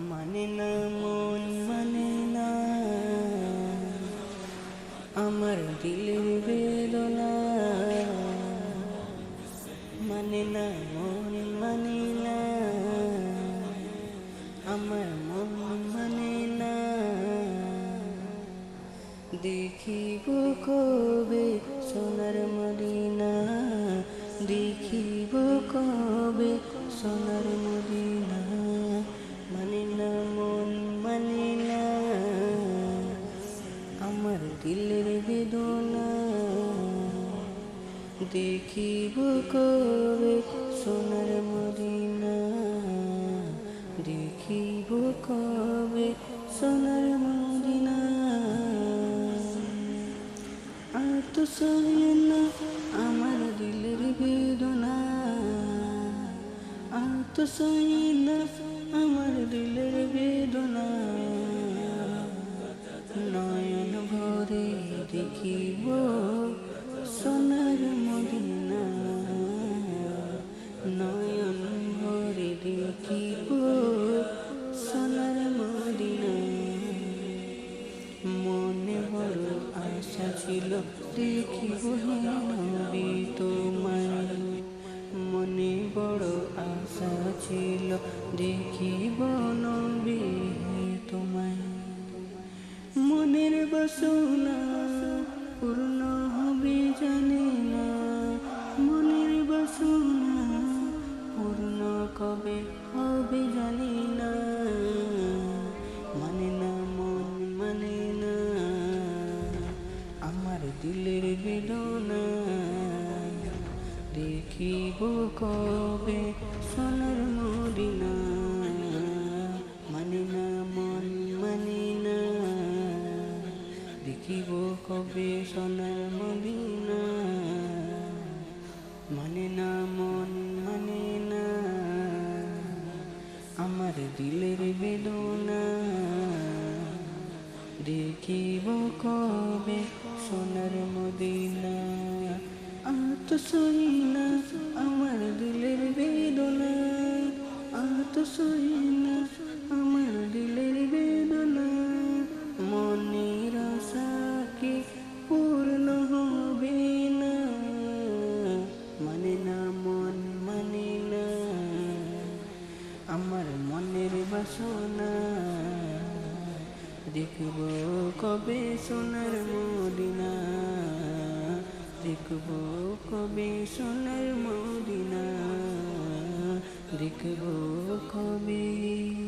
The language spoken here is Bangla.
মানে না মন মানে না আমার দিলের বেদনা। মানে না মন মানে না আমার মন মানে না দেখিব কবে সোনার মদিনা, দেখিব কবে সোনার আমার দিলের বেদনা। দেখিব কবে সোনার মদিনা। দেখিব কবে সোনার মদিনা। আর তো সহে না আমার দিলের বেদনা। আর তো সহে না আমার দিলের বেদনা। ভরে দেখিব, সোনার মদিনা। নয়ন ভরে দেখিব, সোনার মদিনা। মনে বড় আশা ছিল, দেখিব নবী তোমায়। মনে বড় আশা ছিল, দেখিব নবী তোমায়। মনের বাসনা জানি না, মনের বাসনা পূর্ণ কবে হবে জানি না। মানে না, মন মানে না, আমার দিলের বেদনা। দেখিব কবে সোনার মদিনা। মানে না, মন মানে না, দেখিব কবে সোনার মদিনা। আমার দিলের বেদনা। দেখিব কবে সোনার মদিনা। আত সহিনা বাসনা। দেখব কবে সোনার মদিনা। দেখব কবে সোনার মদিনা। দেখব কবে